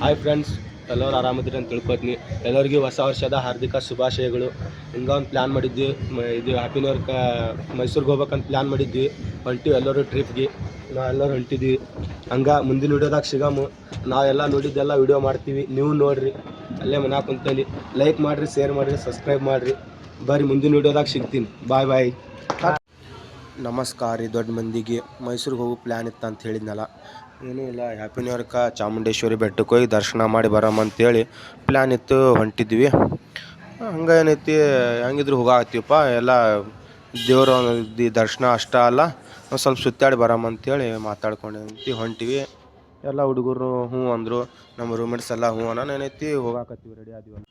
Hi friends ಎಲ್ಲರೂ ಆರಾಮಿದ್ರಿ ಅಂತ ತಿಳ್ಕೊತೀನಿ. ಎಲ್ಲರಿಗೂ ಹೊಸ ವರ್ಷದ ಹಾರ್ದಿಕ ಶುಭಾಶಯಗಳು. ಹಿಂಗೆ ಒಂದು ಪ್ಲ್ಯಾನ್ ಮಾಡಿದ್ವಿ. ಇದು ಹ್ಯಾಪಿ ನ್ಯೂ ಕ, ಮೈಸೂರಿಗೆ ಹೋಗ್ಬೇಕಂತ ಪ್ಲ್ಯಾನ್ ಮಾಡಿದ್ವಿ. ಹೊಂಟಿವಿ ಎಲ್ಲರೂ ಟ್ರಿಪ್ಗೆ ನಾವು ಎಲ್ಲರೂ ಹೊಂಟಿದ್ವಿ. ಹಂಗೆ ಮುಂದಿನ ವಿಡಿಯೋದಾಗ ಸಿಗಾಮು. ನಾವೆಲ್ಲ ನೋಡಿದ್ದೆಲ್ಲ ವಿಡಿಯೋ ಮಾಡ್ತೀವಿ. ನೀವು ನೋಡಿರಿ. ಅಲ್ಲೇ ಮನ್ಯಾಗ ಕುಂತಲ್ಲಿ ಲೈಕ್ ಮಾಡಿರಿ ಶೇರ್ ಮಾಡಿರಿ ಸಬ್ಸ್ಕ್ರೈಬ್ ಮಾಡಿರಿ. ಬರ್ರಿ, ಮುಂದಿನ ವಿಡಿಯೋದಾಗ ಸಿಗ್ತೀನಿ. ಬಾಯ್ ಬಾಯ್ ನಮಸ್ಕಾರ ರೀ ದೊಡ್ಡ ಮಂದಿಗೆ. ಮೈಸೂರಿಗೆ ಹೋಗೋ ಪ್ಲ್ಯಾನ್ ಇತ್ತು ಅಂತ ಹೇಳಿದ್ನಲ್ಲ. ಏನೂ ಇಲ್ಲ ಹ್ಯಾಪಿ ನ್ಯೂ ಇಯರ್ಕ ಚಾಮುಂಡೇಶ್ವರಿ ಬೆಟ್ಟಕ್ಕೆ ಹೋಗಿ ದರ್ಶನ ಮಾಡಿ ಬರಮ್ಮ ಅಂತೇಳಿ ಪ್ಲ್ಯಾನ್ ಇತ್ತು, ಹೊಂಟಿದ್ವಿ. ಹಂಗೆ ಏನೈತಿ, ಹೆಂಗಿದ್ರು ಹೋಗಾಕತ್ತೀವಪ್ಪ ಎಲ್ಲ ದೇವ್ರ ದರ್ಶನ ಅಷ್ಟ ಅಲ್ಲ. ಸ್ವಲ್ಪ ಸುತ್ತಾಡಿ ಬರಮ್ಮ ಅಂತೇಳಿ ಮಾತಾಡ್ಕೊಂಡು ಹೊಂಟಿವಿ. ಎಲ್ಲ ಹುಡುಗರು ಹ್ಞೂ ಅಂದರು. ನಮ್ಮ ರೂಮ್ಮೇಟ್ಸ್ ಎಲ್ಲ ಹ್ಞೂ ಅನ್ನೋ, ಏನೈತಿ, ಹೋಗಾಕತ್ತೀವಿ ರೆಡಿ ಆದ್ವಿ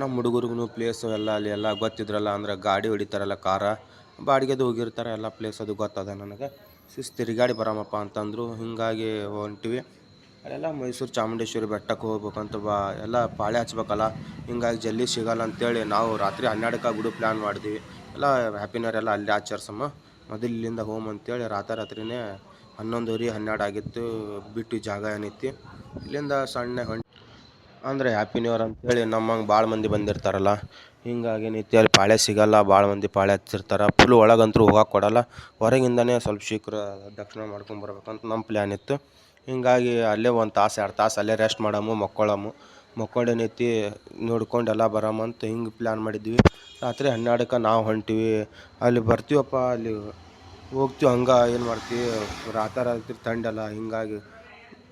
ನಮ್ಮ ಹುಡುಗರಿಗೂ ಪ್ಲೇಸು ಎಲ್ಲ ಅಲ್ಲಿ ಎಲ್ಲ ಗೊತ್ತಿದ್ರಲ್ಲ, ಅಂದ್ರೆ ಗಾಡಿ ಹೊಡಿತಾರಲ್ಲ ಕಾರ ಬಾಡಿಗೆದು ಹೋಗಿರ್ತಾರೆ, ಎಲ್ಲ ಪ್ಲೇಸ್ ಅದು ಗೊತ್ತದ ನನಗೆ. ಶಿಸ್ತು ತಿರುಗಾಡಿ ಬರಮಪ್ಪ ಅಂತಂದರು. ಹಿಂಗಾಗಿ ಹೊಂಟಿವಿ. ಅಲ್ಲೆಲ್ಲ ಮೈಸೂರು ಚಾಮುಂಡೇಶ್ವರಿ ಬೆಟ್ಟಕ್ಕೆ ಹೋಗ್ಬೇಕಂತ ಬಾ, ಎಲ್ಲ ಪಾಳೆ ಹಚ್ಬೇಕಲ್ಲ. ಹಿಂಗಾಗಿ ಜಲ್ದಿ ಸಿಗಲ್ಲ ಅಂತೇಳಿ ನಾವು ರಾತ್ರಿ ಹನ್ನೆರಡಕ್ಕೆ ಬಿಡು ಪ್ಲ್ಯಾನ್ ಮಾಡಿದ್ವಿ. ಎಲ್ಲ ಹ್ಯಾಪಿನರ್ ಎಲ್ಲ ಅಲ್ಲಿ ಆಚರಿಸಮ್ಮ. ಮೊದಲು ಇಲ್ಲಿಂದ ಹೋಮ್ ಅಂತೇಳಿ ರಾತ್ರಿ ಹನ್ನೊಂದುವರೆ ಹನ್ನೆರಡು ಆಗಿತ್ತು. ಬಿಟ್ಟು ಜಾಗ ಏನೈತಿ ಇಲ್ಲಿಂದ ಸಣ್ಣ ಹೊಂಟಿ ಅಂದರೆ ಹ್ಯಾಪಿ ನ್ಯೂ ಇಯರ್ ಅಂತೇಳಿ ನಮ್ಮಂಗೆ ಭಾಳ ಮಂದಿ ಬಂದಿರ್ತಾರಲ್ಲ. ಹಿಂಗಾಗಿ ಏನೈತಿ ಅಲ್ಲಿ ಪಾಳೆ ಸಿಗಲ್ಲ ಭಾಳ ಮಂದಿ ಪಾಳೆ ಹಚ್ಚಿರ್ತಾರೆ. ಫುಲ್ ಒಳಗಂತೂ ಹೋಗಕ್ಕೆ ಕೊಡೋಲ್ಲ. ಹೊರಗಿಂದನೇ ಸ್ವಲ್ಪ ಶೀಘ್ರ ದಕ್ಷಿಣ ಮಾಡ್ಕೊಂಡು ಬರ್ಬೇಕಂತ ನಮ್ಮ ಪ್ಲ್ಯಾನ್ ಇತ್ತು. ಹಿಂಗಾಗಿ ಅಲ್ಲೇ ಒಂದು ತಾಸು, ಎರಡು ತಾಸು ಅಲ್ಲೇ ರೆಸ್ಟ್ ಮಾಡಮು ಮಕ್ಕೊಳ್ಳಮು ಮಕ್ಕೊಂಡು ನಿತ್ತಿ ನೋಡ್ಕೊಂಡು ಎಲ್ಲ ಬರಮಂತ ಹಿಂಗೆ ಪ್ಲ್ಯಾನ್ ಮಾಡಿದ್ವಿ. ರಾತ್ರಿ ಹನ್ನೆರಡಕ್ಕೆ ನಾವು ಹೊಂಟಿವಿ. ಅಲ್ಲಿ ಬರ್ತೀವಪ್ಪ, ಅಲ್ಲಿ ಹೋಗ್ತೀವಿ ಹಂಗೆ ಏನು ಮಾಡ್ತೀವಿ. ರಾತ್ರಿ ರಾತ್ರಿ ತಂಡಲ್ಲ ಹಿಂಗಾಗಿ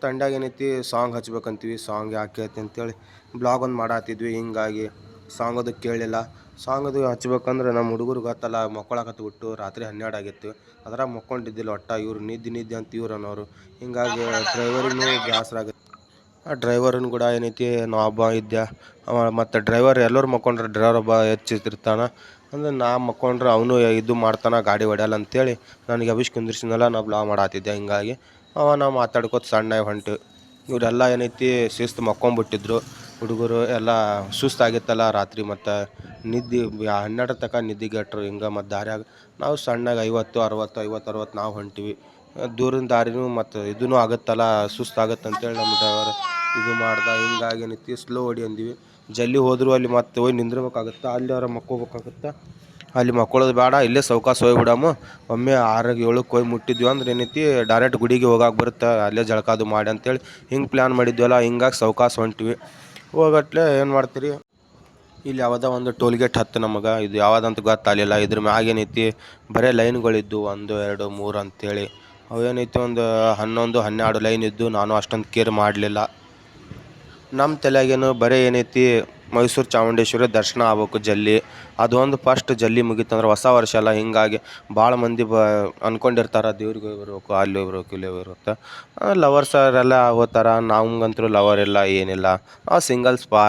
ತಂಡಾಗ ಏನೈತಿ ಸಾಂಗ್ ಹಚ್ಬೇಕಂತೀವಿ ಸಾಂಗ್ ಯಾಕೆ ಕೇಳ್ತಿ ಅಂತೇಳಿ ಬ್ಲಾಗ್ ಒಂದು ಮಾಡಾತಿದ್ವಿ, ಹಿಂಗಾಗಿ ಸಾಂಗ್ ಅದು ಕೇಳಿಲ್ಲ. ಸಾಂಗ್ ಅದು ಹಚ್ಬೇಕಂದ್ರೆ ನಮ್ಮ ಹುಡುಗರು ಗೊತ್ತಲ್ಲ ಮಕ್ಕೊಳಕತ್ತು ಬಿಟ್ಟು ರಾತ್ರಿ ಹನ್ನೆರಡು ಆಗಿತ್ತು. ಅದ್ರಾಗ ಮಕ್ಕೊಂಡಿದ್ದಿಲ್ಲ ಒಟ್ಟ, ಇವ್ರು ನಿದ್ದೆ ನಿದ್ದೆ ಅಂತ ಇವ್ರು ಅನ್ನೋರು. ಹಿಂಗಾಗಿ ಡ್ರೈವರಿಗೂ ಆಗುತ್ತೆ ಆ ಡ್ರೈವರನ್ನು ಕೂಡ ಏನೈತಿ ನಾ ಹಬ್ಬ ಇದ್ದೆ ಮತ್ತು ಡ್ರೈವರ್ ಎಲ್ಲರೂ ಮಕ್ಕೊಂಡ್ರೆ ಡ್ರೈವರ್ ಒಬ್ಬ ಹೆಚ್ಚಿರ್ತಾನೆ ಅಂದ್ರೆ ನಾ ಮಕ್ಕೊಂಡ್ರೆ ಅವನು ಇದು ಮಾಡ್ತಾನೆ, ಗಾಡಿ ಹೊಡ್ಯಲ್ಲ ಅಂತೇಳಿ ನನಗೆ ಅಭಿಷ್ ಕುಂದಿರ್ಸಿನಲ್ಲ ನಾ ಬ್ಲಾ ಮಾಡಾತಿದ್ದೆ ಹಿಂಗಾಗಿ. ಅವ ನಾವು ಮಾತಾಡ್ಕೋತ ಸಣ್ಣ ಹೊಂಟು. ಇವರೆಲ್ಲ ಏನೈತಿ ಶಿಸ್ತು ಮಕ್ಕೊಂಬಿಟ್ಟಿದ್ರು. ಹುಡುಗರು ಎಲ್ಲ ಸುಸ್ತಾಗಿತ್ತಲ್ಲ ರಾತ್ರಿ ಮತ್ತು ನಿದ್ದೆ ಹನ್ನೆರಡು ತನಕ ನಿದ್ದೆಗೆಟ್ರು ಹಿಂಗೆ ಮತ್ತು ದಾರ್ಯಾಗ. ನಾವು ಸಣ್ಣಗೆ ಐವತ್ತು, ಅರವತ್ತು ಐವತ್ತು ಅರವತ್ತು ನಾವು ಹೊಂಟಿವಿ. ದೂರಿನ ದಾರಿನೂ ಮತ್ತು ಇದೂ ಆಗುತ್ತಲ್ಲ, ಸುಸ್ತಾಗತ್ತೆ ಅಂತೇಳಿ ನಮ್ಮ ಡ್ರೈವರ್ ಇದು ಮಾಡ್ದ. ಹಿಂಗಾಗಿ ಏನೈತಿ ಸ್ಲೋ ಹೊಡಿ ಅಂದಿವಿ. ಜಲ್ಲಿ ಹೋದರೂ ಅಲ್ಲಿ ಮತ್ತೆ ಹೋಗಿ ನಿಂದಿರ್ಬೇಕಾಗತ್ತೆ, ಅಲ್ಲಿ ಅವ್ರ ಮಕ್ಕೋಬೇಕಾಗತ್ತೆ. ಅಲ್ಲಿ ಮಕ್ಕೊಳ್ಳೋದು ಬೇಡ, ಇಲ್ಲೇ ಸೌಕಾಸ ಹೋಗ್ಬಿಡಮ್ಮ ಒಮ್ಮೆ ಆರಾಗ ಏಳಕ್ಕೆ ಹೋಗಿ ಮುಟ್ಟಿದ್ವಿ ಅಂದ್ರೆ ಏನೈತಿ ಡೈರೆಕ್ಟ್ ಗುಡಿಗೆ ಹೋಗಕ್ಕೆ ಬರುತ್ತೆ, ಅಲ್ಲೇ ಜಳಕಾದು ಮಾಡಿ ಅಂತೇಳಿ ಹಿಂಗೆ ಪ್ಲ್ಯಾನ್ ಮಾಡಿದ್ವಲ್ಲ, ಹಿಂಗಾಗಿ ಸೌಕಾಸ ಹೊಂಟಿವಿ. ಹೋಗಟ್ಲೆ ಏನು ಮಾಡ್ತೀರಿ? ಇಲ್ಲಿ ಯಾವುದೋ ಒಂದು ಟೋಲ್ ಗೇಟ್ ಹತ್ತು ನಮಗೆ, ಇದು ಯಾವುದಂತ ಗೊತ್ತಾಗಲಿಲ್ಲ. ಇದ್ರ ಮ್ಯಾಗೇನೈತಿ ಬರೀ ಲೈನ್ಗಳಿದ್ದು ಒಂದು, ಎರಡು, ಮೂರು ಅಂತೇಳಿ. ಅವೇನೈತಿ ಒಂದು ಹನ್ನೊಂದು ಹನ್ನೆರಡು ಲೈನ್ ಇದ್ದು ನಾನು ಅಷ್ಟೊಂದು ಕೇರ್ ಮಾಡಲಿಲ್ಲ. ನಮ್ಮ ತಲೆಗೇನು ಬರೀ ಏನೈತಿ ಮೈಸೂರು ಚಾಮುಂಡೇಶ್ವರಿ ದರ್ಶನ ಆಗ್ಬೇಕು ಜಲ್ಲಿ. ಅದೊಂದು ಫಸ್ಟ್ ಜಲ್ದಿ ಮುಗೀತಂದ್ರೆ ಹೊಸ ವರ್ಷ ಅಲ್ಲ ಹಿಂಗಾಗಿ ಭಾಳ ಮಂದಿ ಬ ಅಂದ್ಕೊಂಡಿರ್ತಾರೆ ದೇವ್ರಿಗೆ ಬರ್ಬೇಕು ಅಲ್ಲಿ ಹೋಗ್ಬೇಕು ಇಲ್ಲಿ ಹೋಗಿ ಬರ್ಬೇಕು ಲವರ್ಸ್ ಅವರೆಲ್ಲ ಹೋಗ್ತಾರ ನಮ್ಗಂತೂ ಲವರ್ ಇಲ್ಲ ಏನಿಲ್ಲ. ಆ ಸಿಂಗಲ್ಸ್ ಪಾ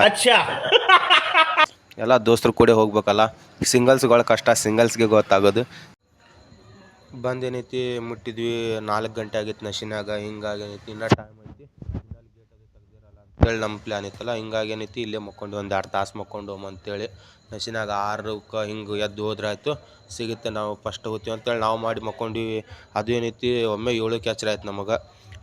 ಎಲ್ಲ ದೋಸ್ತರು ಕೂಡ ಹೋಗ್ಬೇಕಲ್ಲ. ಸಿಂಗಲ್ಸ್ಗಳ ಕಷ್ಟ ಸಿಂಗಲ್ಸ್ಗೆ ಗೊತ್ತಾಗೋದು. ಬಂದೇನೈತಿ, ಮುಟ್ಟಿದ್ವಿ, ನಾಲ್ಕು ಗಂಟೆ ಆಗಿತ್ತು ನಶಿನಾಗ, ಹಿಂಗಾಗಿ ಏನೈತಿ, ಇನ್ನೂ ಟೈಮ್ ಐತಿ ಇನ್ನೂ ಅಲ್ಲಿ ಗೇಟ್ ಅಂತೇಳಿ ನಮ್ಮ ಪ್ಲ್ಯಾನ್ ಇತ್ತಲ್ಲ, ಹಿಂಗಾಗಿ ಏನೈತಿ, ಇಲ್ಲೇ ಮಕ್ಕೊಂಡು ಒಂದು ಎರಡು ತಾಸು ಮಕ್ಕೊಂಡು ಹೋಮ್ ಅಂತೇಳಿ, ನಶಿನಾಗ ಆರಕ್ಕೆ ಹಿಂಗೆ ಎದ್ದು ಹೋದ್ರಾಯ್ತು, ಸಿಗುತ್ತೆ ನಾವು ಫಸ್ಟ್ ಹೋಗ್ತೀವಿ ಅಂತೇಳಿ ನಾವು ಮಾಡಿ ಮಕ್ಕೊಂಡ್ವಿ, ಅದು ಏನೈತಿ, ಒಮ್ಮೆ ಏಳಕ್ಕೆ ಎಚ್ಚರ ಆಯ್ತು ನಮಗೆ,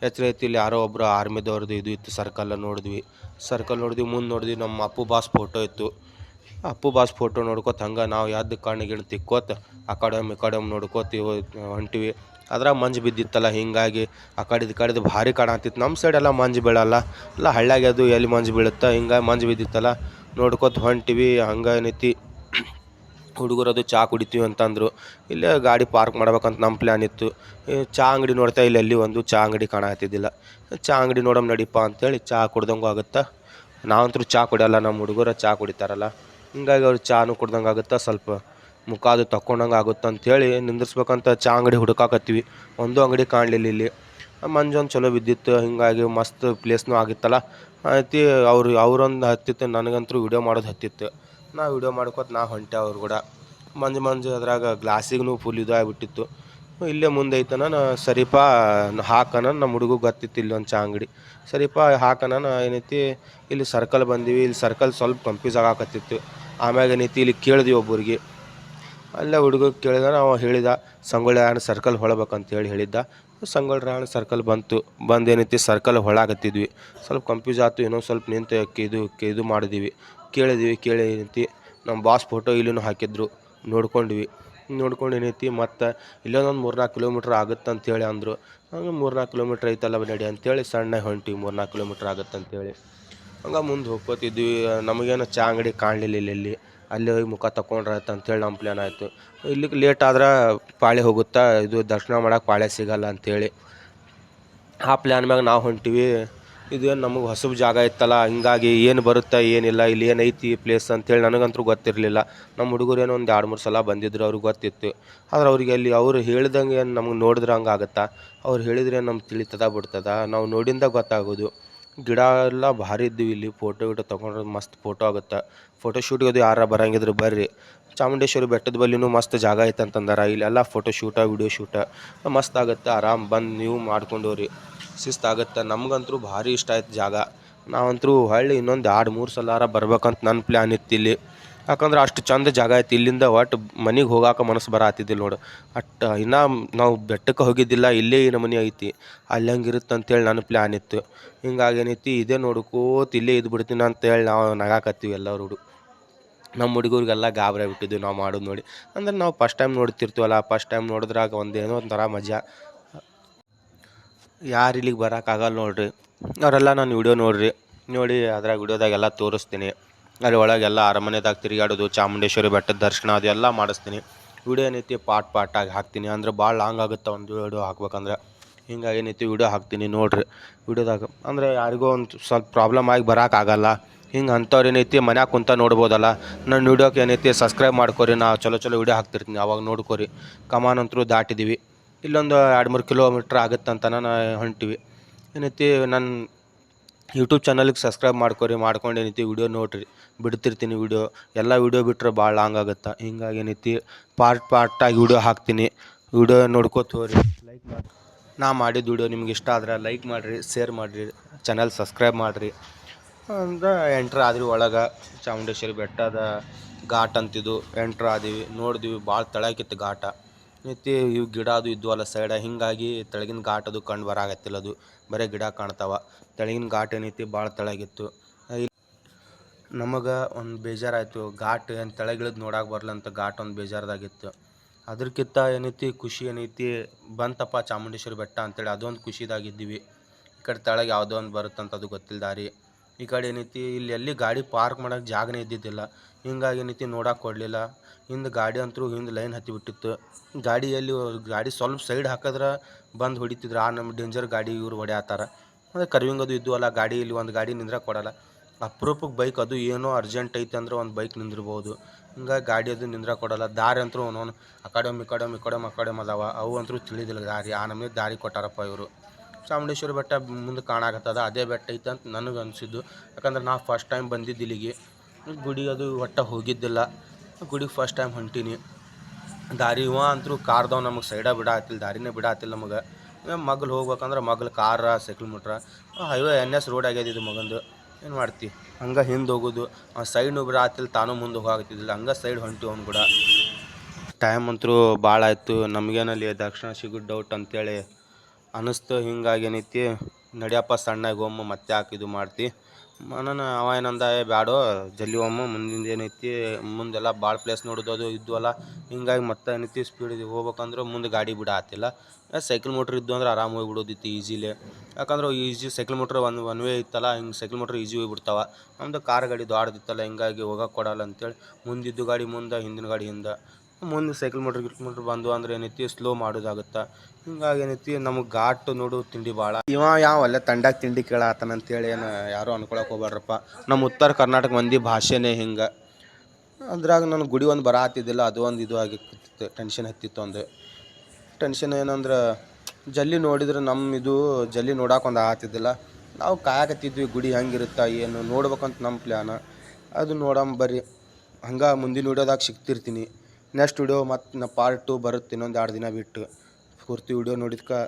ಎಚ್ಚರ ಐತಿ ಇಲ್ಲಿ ಯಾರೋ ಒಬ್ಬರು ಆರ್ಮಿದವ್ರದ್ದು ಇದು ಇತ್ತು ಸರ್ಕಲ್ ನೋಡಿದ್ವಿ ಸರ್ಕಲ್ ನೋಡಿದ್ವಿ, ಮುಂದೆ ನೋಡಿದ್ವಿ, ನಮ್ಮ ಅಪ್ಪು ಬಾಸ್ ಫೋಟೋ ಇತ್ತು ಅಪ್ಪು ಬಾಸ್ ಫೋಟೋ ನೋಡ್ಕೋತ ಹಂಗೆ ನಾವು ಯಾವ್ದು ಕಣ್ಣಿಗಿಣ್ ತಿಕ್ಕೋತ ಆ ಕಡೆ ಒಮ್ಮೆ ಈ ಕಡೆ ನೋಡ್ಕೋತಿ ಹೊಂಟಿವಿ. ಅದ್ರಾಗ ಮಂಜು ಬಿದ್ದಿತ್ತಲ್ಲ, ಹಿಂಗಾಗಿ ಆ ಕಡೆದು ಕಡೆದು ಭಾರಿ ಕಾಣತ್ತಿತ್ತು ನಮ್ಮ ಸೈಡ್ ಎಲ್ಲ ಮಂಜು ಬೀಳಲ್ಲ. ಎಲ್ಲ ಹಳ್ಳ್ಯಾಗ ಅದು ಎಲ್ಲಿ ಮಂಜು ಬೀಳುತ್ತೆ, ಹಿಂಗಾಗಿ ಮಂಜು ಬಿದ್ದಿತ್ತಲ್ಲ. ನೋಡ್ಕೋತ ಹೊಂಟಿವಿ, ಹಂಗೆ ಏನೈತಿ? ಹುಡುಗರು ಅದು ಚಹಾ ಕುಡಿತೀವಿ ಅಂತಂದರು. ಇಲ್ಲೇ ಗಾಡಿ ಪಾರ್ಕ್ ಮಾಡ್ಬೇಕಂತ ನಮ್ಮ ಪ್ಲ್ಯಾನ್ ಇತ್ತು. ಚಾ ಅಂಗಡಿ ನೋಡ್ತಾ ಇಲ್ಲಿ, ಎಲ್ಲಿ ಒಂದು ಚಾ ಅಂಗಡಿ ಕಾಣತ್ತಿದ್ದಿಲ್ಲ ಚಾ ಅಂಗಡಿ ನೋಡಮ್ ನಡಿಪ ಅಂತೇಳಿ ಚಹಾ ಕುಡ್ದಂಗೂ ಆಗುತ್ತೆ? ನಾವಂತೂ ಚಹಾ ಕುಡಿಯಲ್ಲ ನಮ್ಮ ಹುಡುಗರು ಚಹಾ ಕುಡಿತಾರಲ್ಲ. ಹಿಂಗಾಗಿ ಅವ್ರು ಚಾನು ಕುಡ್ದಂಗೆ ಆಗುತ್ತೆ? ಸ್ವಲ್ಪ ಮುಖ ಅದು ತಕ್ಕೊಂಡಂಗೆ ಆಗುತ್ತೆ ಅಂಥೇಳಿ ನಿಂದಿರ್ಸ್ಬೇಕಂತ ಚಾ ಅಂಗಡಿ ಹುಡುಕಾಕತ್ತೀವಿ. ಒಂದು ಅಂಗಡಿ ಕಾಣಲಿಲ್ಲ ಇಲ್ಲಿ. ಮಂಜೊಂದು ಚಲೋ ಬಿದ್ದಿತ್ತು, ಹಿಂಗಾಗಿ ಮಸ್ತ್ ಪ್ಲೇಸ್ನೂ ಆಗಿತ್ತಲ್ಲ. ಐತಿ ಅವ್ರು, ಅವ್ರೊಂದು ಹತ್ತಿತ್ತು, ನನಗಂತೂ ವೀಡಿಯೋ ಮಾಡೋದು ಹತ್ತಿತ್ತು. ನಾ ವೀಡಿಯೋ ಮಾಡ್ಕೊತ ನಾ ಹೊಂಟೆ ಅವ್ರು ಕೂಡ. ಮಂಜು ಮಂಜು ಅದ್ರಾಗ ಗ್ಲಾಸಿಗೂ ಫುಲ್ ಇದಾಗಿಬಿಟ್ಟಿತ್ತು ಇಲ್ಲೇ ಮುಂದೆ ಐತನ ಸರಿಪ ಹಾಕನ ನಮ್ಮ ಹುಡುಗ ಗೊತ್ತಿತ್ತು ಇಲ್ಲೊಂದು ಚಾ ಅಂಗಡಿ. ಸರಿಪ ಹಾಕನ ಏನೈತಿ, ಇಲ್ಲಿ ಸರ್ಕಲ್ ಬಂದೀವಿ, ಇಲ್ಲಿ ಸರ್ಕಲ್ ಸ್ವಲ್ಪ ಕನ್ಫ್ಯೂಸ್ ಆಗಾಕತ್ತಿತ್ತು. ಆಮ್ಯಾಗ ಏನೈತಿ ಇಲ್ಲಿ ಕೇಳಿದ್ವಿ ಒಬ್ಬರಿಗೆ. ಅಲ್ಲೇ ಹುಡುಗ ಕೇಳಿದ, ಅವ ಹೇಳಿದ, ಸಂಗೊಳ್ಳಿ ಸರ್ಕಲ್ ಹೊಳಬೇಕಂತ ಹೇಳಿ ಹೇಳಿದ್ದ. ಸಂಗೊಳ್ಳಿ ರಾಯಣ್ಣ ಸರ್ಕಲ್ ಬಂತು, ಬಂದು ಏನೈತಿ ಸರ್ಕಲ್ ಹೊಳಾಗತ್ತಿದ್ವಿ ಸ್ವಲ್ಪ ಕನ್ಫ್ಯೂಸ್ ಆಯ್ತು ಏನೋ ಸ್ವಲ್ಪ ನಿಂತು ಇದು ಇದು ಮಾಡಿದ್ವಿ. ಕೇಳಿದ್ವಿ, ಕೇಳಿ ಏನೈತಿ ನಮ್ಮ ಬಾಸ್ ಫೋಟೋ ಇಲ್ಲಿನೂ ಹಾಕಿದ್ರು. ನೋಡ್ಕೊಂಡ್ವಿ. ನೋಡ್ಕೊಂಡು ಏನೈತಿ, ಮತ್ತು ಇಲ್ಲೊಂದೊಂದು ಮೂರ್ನಾಲ್ಕು ಕಿಲೋಮೀಟ್ರ್ ಆಗುತ್ತೆ ಅಂತೇಳಿ ಅಂದರು. ಹಂಗೆ ಮೂರ್ನಾಲ್ಕು ಕಿಲೋಮೀಟ್ರ್ ಐತಲ್ಲ ನಡಿ, ಅಂತೇಳಿ ಸಣ್ಣ ಹೊಂಟಿ ಮೂರ್ನಾಲ್ಕು ಕಿಲೋಮೀಟ್ರ್ ಆಗುತ್ತೆ ಅಂತೇಳಿ ಹಂಗೆ ಮುಂದೆ ಹೋಗ್ಕೋತಿದ್ವಿ. ನಮಗೇನು ಚಾ ಅಂಗಡಿ ಕಾಣಲಿಲ್ಲ ಇಲ್ಲಿ ಅಲ್ಲಿ ಹೋಗಿ ಮುಖ ತಕೊಂಡ್ರೆ ಆಯ್ತು ಅಂತೇಳಿ ನಮ್ಮ ಪ್ಲ್ಯಾನ್ ಆಯಿತು. ಇಲ್ಲಿಗೆ ಲೇಟ್ ಆದ್ರೆ ಪಾಳಿ ಹೋಗುತ್ತಾ? ಇದು ದರ್ಶನ ಮಾಡೋಕೆ ಪಾಳೆ ಸಿಗಲ್ಲ ಅಂತೇಳಿ. ಆ ಪ್ಲ್ಯಾನ್ ಮ್ಯಾಗ ನಾವು ಹೊಂಟಿವಿ. ಏನು ನಮಗೆ ಹೊಸಬು ಜಾಗ ಇತ್ತಲ್ಲ, ಹಿಂಗಾಗಿ ಏನು ಬರುತ್ತೆ, ಏನಿಲ್ಲ, ಇಲ್ಲಿ ಏನೈತಿ ಪ್ಲೇಸ್ ಅಂತೇಳಿ ನನಗಂತೂ ಗೊತ್ತಿರಲಿಲ್ಲ. ನಮ್ಮ ಹುಡುಗರು ಏನೋ ಒಂದು ಎರಡು ಮೂರು ಸಲ ಬಂದಿದ್ರು, ಅವ್ರಿಗೆ ಗೊತ್ತಿತ್ತು. ಆದ್ರೆ ಅವ್ರಿಗೆ ಅಲ್ಲಿ ಅವ್ರು ಹೇಳ್ದಂಗೆ ಏನು ನಮಗೆ ನೋಡಿದ್ರೆ ಹಂಗೆ ಅವ್ರು ಹೇಳಿದ್ರೆ ನಮ್ಗೆ ತಿಳಿತದ ಬಿಡ್ತದ? ನಾವು ನೋಡಿಂದ ಗೊತ್ತಾಗೋದು. ಗಿಡ ಎಲ್ಲ ಭಾರಿ ಇದ್ದೀವಿ ಇಲ್ಲಿ. ಫೋಟೋ ಗಿಟೋ ತೊಗೊಂಡ್ರೆ ಮಸ್ತ್ ಫೋಟೋ ಆಗುತ್ತೆ. ಫೋಟೋ ಶೂಟ್ಗೆ ಅದು ಯಾರ ಬರಂಗಿದ್ರೆ ಬರ್ರಿ. ಚಾಮುಂಡೇಶ್ವರಿ ಬೆಟ್ಟದ ಬಲ್ಲಿನು ಮಸ್ತ್ ಜಾಗ ಐತೆ ಅಂತಂದಾರ. ಇಲ್ಲೆಲ್ಲ ಫೋಟೋ ಶೂಟ ವಿಡಿಯೋ ಶೂಟ ಮಸ್ತ್ ಆಗುತ್ತೆ. ಆರಾಮ್ ಬಂದು ನೀವು ಮಾಡ್ಕೊಂಡು ಹೋಗ್ರಿ. ಶಿಸ್ತಾಗುತ್ತೆ ನಮಗಂತೂ ಭಾರಿ ಇಷ್ಟ ಆಯ್ತು ಜಾಗ. ನಾವಂತೂ ಹಳ್ಳಿ ಇನ್ನೊಂದು ಎರಡು ಮೂರು ಸಲಾರ ಬರ್ಬೇಕಂತ ನನ್ನ ಪ್ಲ್ಯಾನ್ ಇತ್ತು ಇಲ್ಲಿ. ಯಾಕಂದ್ರೆ ಅಷ್ಟು ಚಂದ ಜಾಗ ಐತಿ ಇಲ್ಲಿಂದ ಒಟ್ಟು ಮನೆಗೆ ಹೋಗಾಕ ಮನಸ್ಸು ಬರತ್ತಿದ್ದಿಲ್ಲ ನೋಡು. ಅಟ್, ಇನ್ನೂ ನಾವು ಬೆಟ್ಟಕ್ಕೆ ಹೋಗಿದ್ದಿಲ್ಲ, ಇಲ್ಲೇ ಈ ನಮೂನಿ ಐತಿ. ಅಲ್ಲಿ ಇರುತ್ತೆ ಅಂತೇಳಿ ನನ್ನ ಪ್ಲ್ಯಾನ್ ಇತ್ತು. ಹಿಂಗಾಗಿ ಏನೈತಿ, ಇದೇ ನೋಡ್ಕೋತ ಇಲ್ಲೇ ಇದ್ದು ಬಿಡ್ತೀನಿ ಅಂತೇಳಿ ನಾವು ನಗಾಕತ್ತೀವಿ ಎಲ್ಲರೂ ನಮ್ಮ ಹುಡುಗರಿಗೆಲ್ಲ ಗಾಬರಿ ಬಿಟ್ಟಿದ್ವಿ ನಾವು ಮಾಡೋದು ನೋಡಿ. ಅಂದ್ರೆ ನಾವು ಫಸ್ಟ್ ಟೈಮ್ ನೋಡ್ತಿರ್ತೀವಲ್ಲ ಫಸ್ಟ್ ಟೈಮ್ ನೋಡಿದ್ರಾಗ ಒಂದೇನೋ ಒಂಥರ ಮಜಾ. ಯಾರು ಇಲ್ಲಿಗೆ ಬರೋಕ್ಕಾಗಲ್ಲ ನೋಡ್ರಿ. ಅವರೆಲ್ಲ ನಾನು ವಿಡಿಯೋ ನೋಡ್ರಿ. ನೋಡಿ ಅದ್ರಾಗ ವಿಡಿಯೋದಾಗೆಲ್ಲ ತೋರಿಸ್ತೀನಿ. ಅಲ್ಲಿ ಒಳಗೆಲ್ಲ ಅರಮನೆದಾಗ ತಿರುಗಾಡೋದು ಚಾಮುಂಡೇಶ್ವರಿ ಬೆಟ್ಟದ ದರ್ಶನ ಅದೆಲ್ಲ ಮಾಡಿಸ್ತೀನಿ. ವಿಡಿಯೋ ಏನೈತಿ ಪಾಟ್ ಪಾಟಾಗಿ ಹಾಕ್ತೀನಿ. ಅಂದ್ರೆ ಭಾಳ ಲಾಂಗ್ ಆಗುತ್ತೆ ಒಂದು ವಿಡಿಯೋ ಹಾಕ್ಬೇಕಂದ್ರೆ. ಹಿಂಗಾಗಿ ಏನೈತಿ ವಿಡಿಯೋ ಹಾಕ್ತೀನಿ ನೋಡ್ರಿ. ವಿಡಿಯೋದಾಗ ಅಂದರೆ ಯಾರಿಗೋ ಒಂದು ಸ್ವಲ್ಪ ಪ್ರಾಬ್ಲಮ್ ಆಗಿ ಬರೋಕ್ಕಾಗಲ್ಲ ಹಿಂಗೆ ಅಂಥವ್ರು ಏನೈತಿ ಮನ್ಯಾಗ ಕುಂತ ನೋಡ್ಬೋದಲ್ಲ. ನನ್ನ ವಿಡಿಯೋಕ್ಕೆ ಏನೈತಿ ಸಬ್ಸ್ಕ್ರೈಬ್ ಮಾಡ್ಕೊರಿ. ನಾ ಚಲೋ ಚಲೋ ವಿಡಿಯೋ ಹಾಕ್ತಿರ್ತೀನಿ. ಅವಾಗ ನೋಡ್ಕೊರಿ. ಕಮಾನ್ ಅಂತರೂ ದಾಟಿದ್ದೀವಿ ಇಲ್ಲೊಂದು ಎರಡು ಮೂರು ಕಿಲೋಮೀಟ್ರ್ ಆಗುತ್ತಂತ ನಾನು ಹೊಂಟಿವಿ. ಏನೈತಿ ನನ್ನ ಯೂಟ್ಯೂಬ್ ಚಾನಲ್ಗೆ ಸಬ್ಸ್ಕ್ರೈಬ್ ಮಾಡ್ಕೊರಿ, ಮಾಡ್ಕೊಂಡು ಏನೈತಿ ವಿಡಿಯೋ ನೋಡ್ರಿ. ಬಿಡ್ತಿರ್ತೀನಿ ವಿಡಿಯೋ. ಎಲ್ಲ ವೀಡಿಯೋ ಬಿಟ್ಟರೆ ಭಾಳ ಲಾಂಗ್ ಆಗುತ್ತೆ? ಹಿಂಗಾಗಿ ಏನೈತಿ ಪಾರ್ಟ್ ಪಾರ್ಟಾಗಿ ವಿಡಿಯೋ ಹಾಕ್ತೀನಿ. ವಿಡಿಯೋ ನೋಡ್ಕೋತ ಲೈಕ್ ಮಾಡಿ ನಾ ಮಾಡಿದ ವಿಡಿಯೋ ನಿಮ್ಗೆ ಇಷ್ಟ ಆದ್ರೆ ಲೈಕ್ ಮಾಡಿರಿ ಶೇರ್ ಮಾಡಿರಿ ಚಾನಲ್ ಸಬ್ಸ್ಕ್ರೈಬ್ ಮಾಡಿರಿ. ಅಂದ್ರೆ ಎಂಟ್ರ್ ಆದ್ರಿ ಒಳಗೆ. ಚಾಮುಂಡೇಶ್ವರಿ ಬೆಟ್ಟದ ಘಾಟ್ ಅಂತಿದ್ದು ಎಂಟ್ರ್ ಆದೀವಿ, ನೋಡಿದ್ವಿ, ಭಾಳ ತಳಕಿತ್ತು ಘಾಟ. ಐತಿ ಇವು ಗಿಡ ಅದು ಇದ್ವಲ್ಲ ಸೈಡ. ಹಿಂಗಾಗಿ ತೆಳಗಿನ ಘಾಟ್ ಅದು ಕಂಡು ಬರಾಕತ್ತಿಲ್ಲ ಅದು. ಬರೇ ಗಿಡ ಕಾಣ್ತಾವ. ತೆಳಗಿನ ಘಾಟ್ ಏನೈತಿ ಭಾಳ ತೆಳಗಿತ್ತು. ನಮಗೆ ಒಂದು ಬೇಜಾರಾಯಿತು. ಘಾಟ್ ಏನು ತೆಳಗಿಳಿದು ನೋಡಕ್ಕೆ ಬರಲ್ಲ ಅಂತ ಘಾಟ್ ಒಂದು ಬೇಜಾರ್ದಾಗಿತ್ತು. ಅದಕ್ಕಿಂತ ಏನೈತಿ ಖುಷಿ ಏನೈತಿ ಬಂತಪ್ಪ ಚಾಮುಂಡೇಶ್ವರಿ ಬೆಟ್ಟ ಅಂತೇಳಿ ಅದೊಂದು ಖುಷಿದಾಗಿದ್ದೀವಿ. ಈ ಕಡೆ ತೆಳಗೆ ಯಾವುದೋ ಒಂದು ಬರುತ್ತಂತ ಅದು ಗೊತ್ತಿಲ್ಲ ದಾರಿ ಈ ಕಡೆ ಏನೈತಿ ಇಲ್ಲಿ ಎಲ್ಲಿ ಗಾಡಿ ಪಾರ್ಕ್ ಮಾಡೋಕೆ ಜಾಗನೇ ಇದ್ದಿದ್ದಿಲ್ಲ. ಹಿಂಗಾಗಿ ಏನೈತಿ ನೋಡಕ್ಕೆ ಕೊಡಲಿಲ್ಲ ಹಿಂದೆ ಗಾಡಿ ಅಂತೂ ಹಿಂದೆ ಲೈನ್ ಹತ್ತಿ ಬಿಟ್ಟಿತ್ತು. ಗಾಡಿಯಲ್ಲಿ ಗಾಡಿ ಸ್ವಲ್ಪ ಸೈಡ್ ಹಾಕಿದ್ರೆ ಬಂದು ಹೊಡಿತಿದ್ರು. ಆ ನಮ್ಮ ಡೇಂಜರ್ ಗಾಡಿ ಇವ್ರು ಹೊಡ್ಯಾತಾರ. ಅಂದರೆ ಕರ್ವಿಂಗ್ ಅದು ಇದ್ದು ಅಲ್ಲ ಗಾಡಿ ಇಲ್ಲಿ ಒಂದು ಗಾಡಿ ನಿಂದ್ರ ಕೊಡಲ್ಲ. ಅಪ್ರೂಪಕ್ಕೆ ಬೈಕ್ ಅದು ಏನೋ ಅರ್ಜೆಂಟ್ ಐತೆ ಅಂದ್ರೆ ಒಂದು ಬೈಕ್ ನಿಂದಿರ್ಬೋದು. ಹಿಂಗಾಗಿ ಗಾಡಿ ಅದು ನಿಂದ್ರೆ ಕೊಡಲ್ಲ. ದಾರಿ ಅಂತೂ ಅವನವನು ಅಕಾಡೆಮ್ ಇಕಾಡೆಮ್ ಈ ಅಕಾಡೆಮ್ ಅದಾವ. ಅವು ಅಂತೂ ತಿಳಿದಿಲ್ಲ ದಾರಿ. ಆ ನಮಗೆ ದಾರಿ ಕೊಟ್ಟಾರಪ್ಪ ಇವರು. ಚಾಮುಂಡೇಶ್ವರಿ ಬೆಟ್ಟ ಮುಂದೆ ಕಾಣಾಕತ್ತದ. ಅದೇ ಬೆಟ್ಟ ಐತೆ ಅಂತ ನನಗೆ ಅನಿಸಿದ್ದು. ಯಾಕಂದ್ರೆ ನಾ ಫಸ್ಟ್ ಟೈಮ್ ಬಂದಿದ್ದು ಇಲ್ಲಿಗೆ. ಗುಡಿ ಅದು ಒಟ್ಟ ಹೋಗಿದ್ದಿಲ್ಲ. ಗುಡಿಗೆ ಫಸ್ಟ್ ಟೈಮ್ ಹೊಂಟೀನಿ. ದಾರಿ ಇವ ಅಂತರೂ ಕಾರ್ದವ್ ನಮಗೆ ಸೈಡ ಬಿಡಾತಿಲ್ಲ ದಾರಿನೇ ಬಿಡಾತಿಲ್ಲ ನಮಗೆ. ಮಗ್ಲು ಹೋಗ್ಬೇಕಂದ್ರೆ ಮಗ್ಲು ಕಾರ cycle motor highway N S road ಆಗ್ಯದ ಇದು ಮಗಂದು. ಏನು ಮಾಡ್ತಿ? ಹಂಗೆ ಹಿಂದೆ ಹೋಗೋದು. ಆ ಸೈಡ್ನು ಬಿಡಾತಿಲ್ಲ ತಾನು ಮುಂದೆ ಹೋಗಾಕತ್ತಿದ್ದಿಲ್ಲ. ಹಂಗೆ ಸೈಡ್ ಹೊಂಟಿವಿ ಅವ್ನು ಕೂಡ. ಟೈಮ್ ಅಂತರೂ ಭಾಳ ಆಯಿತು. ನಮಗೇನಲ್ಲಿ ದಕ್ಷಿಣ ಸಿಗೋ ಡೌಟ್ ಅಂತೇಳಿ. ಅನ್ನಿಸ್ತು ಹಿಂಗಾಗಿ ಏನೈತಿ ನಡಿಯಪ್ಪ ಸಣ್ಣಗೆ ಒಮ್ಮೆ ಮತ್ತೆ ಯಾಕೆ ಇದು ಮಾಡ್ತಿ? ಮನನ ಅವ ಏನಂದ ಏ ಬ್ಯಾಡೋ, ಜಲ್ಲಿ ಒಮ್ಮೆ ಮುಂದಿಂದ ಏನೈತಿ ಮುಂದೆಲ್ಲ ಭಾಳ ಪ್ಲೇಸ್ ನೋಡೋದು ಇದ್ವಲ್ಲ ಹಿಂಗಾಗಿ ಮತ್ತೆ ಏನೈತಿ ಸ್ಪೀಡ್ ಹೋಗ್ಬೇಕಂದ್ರೆ ಮುಂದೆ ಗಾಡಿ ಬಿಡಾತಿಲ್ಲ ಸೈಕಲ್ ಮೋಟ್ರ್ ಇದ್ದು ಅಂದ್ರೆ ಆರಾಮ್ ಹೋಗ್ಬಿಡೋದಿತ್ತು ಈಜಿಲಿ ಯಾಕಂದ್ರೆ easy cycle motor one one way ಇತ್ತಲ್ಲ, ಹಿಂಗೆ ಸೈಕಲ್ ಮೋಟ್ರ್ ಈಜಿ ಹೋಗ್ಬಿಡ್ತಾವ ನಮ್ದು ಕಾರ್ ಗಾಡಿ ದೊಡ್ಡದಿತ್ತಲ್ಲ, ಹಿಂಗಾಗಿ ಹೋಗಕ್ಕೆ ಕೊಡಲ್ಲ ಅಂತೇಳಿ ಮುಂದಿದ್ದು ಗಾಡಿ ಮುಂದೆ, ಹಿಂದಿನ ಗಾಡಿ ಹಿಂದೆ. ಮುಂದೆ ಸೈಕಲ್ ಮೋಟ್ರ್ ಗಿಟ್ ಮೋಟ್ರ್ ಬಂದು ಅಂದ್ರೆ ಏನೈತಿ ಸ್ಲೋ ಮಾಡೋದಾಗುತ್ತೆ. ಹಿಂಗಾಗಿ ಏನೈತಿ ನಮಗೆ ಘಾಟ್ ನೋಡು ತಿಂಡಿ ಭಾಳ ಇವ ಯಾವ ಅಲ್ಲೇ ತಂಡಾಗ ತಿಂಡಿ ಕೇಳಾತನ ಅಂತೇಳಿ ಏನು ಯಾರು ಅನ್ಕೊಳಕ್ಕೆ ಹೋಗ್ಬಾರ್ರಪ್ಪ ನಮ್ಮ ಉತ್ತರ ಕರ್ನಾಟಕ ಮಂದಿ ಭಾಷೆನೇ ಹಿಂಗೆ. ಅದ್ರಾಗ ನನ್ನ ಗುಡಿ ಒಂದು ಬರಾತಿದ್ದಿಲ್ಲ ಅದು ಒಂದು ಇದು ಆಗಿ ಟೆನ್ಷನ್ ಹತ್ತಿತ್ತು ಒಂದು. ಟೆನ್ಷನ್ ಏನಂದ್ರೆ ಜಲ್ಲಿ ನೋಡಿದ್ರೆ ನಮ್ಮ ಇದು ಜಲ್ಲಿ ನೋಡೋಕೆ ಒಂದು ಆಗತ್ತಿದ್ದಿಲ್ಲ ನಾವು ಕಾಯಕತ್ತಿದ್ವಿ, ಗುಡಿ ಹೆಂಗಿರುತ್ತೆ, ಏನು ನೋಡ್ಬೇಕಂತ ನಮ್ಮ ಪ್ಲ್ಯಾನ ಅದು ನೋಡಮ್ ಬರ್ರಿ. ಹಂಗೆ ಮುಂದಿನ ನೋಡೋದಾಗ ಸಿಗ್ತಿರ್ತೀನಿ. ನೆಕ್ಸ್ಟ್ ವಿಡಿಯೋ ಮತ್ತು ನಾ ಪಾರ್ಟ್ ಟು ಬರುತ್ತೆ ಇನ್ನೊಂದು ಎರಡು ದಿನ ಬಿಟ್ಟು. ಪೂರ್ತಿ ವಿಡಿಯೋ ನೋಡಿದ್ಕೆ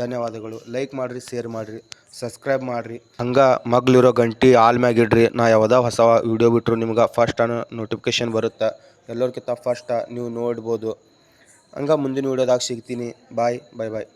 ಧನ್ಯವಾದಗಳು. ಲೈಕ್ ಮಾಡಿರಿ ಶೇರ್ ಮಾಡಿರಿ ಸಬ್ಸ್ಕ್ರೈಬ್ ಮಾಡಿರಿ. ಹಂಗೆ ಮಗ್ಲಿರೋ ಗಂಟೆ ಆಲ್ ಮ್ಯಾಗ ಇಡ್ರಿ. ನಾ ಯಾವುದೋ ಹೊಸ ವಿಡಿಯೋ ಬಿಟ್ಟರು ನಿಮ್ಗೆ ಫಸ್ಟ್ ನೋಟಿಫಿಕೇಶನ್ ಬರುತ್ತೆ? ಎಲ್ಲರಿಗಿಂತ ಫಸ್ಟ್ ನೀವು ನೋಡ್ಬೋದು. ಹಂಗೆ ಮುಂದಿನ ವಿಡಿಯೋದಾಗ ಸಿಗ್ತೀನಿ. ಬಾಯ್ ಬಾಯ್ ಬಾಯ್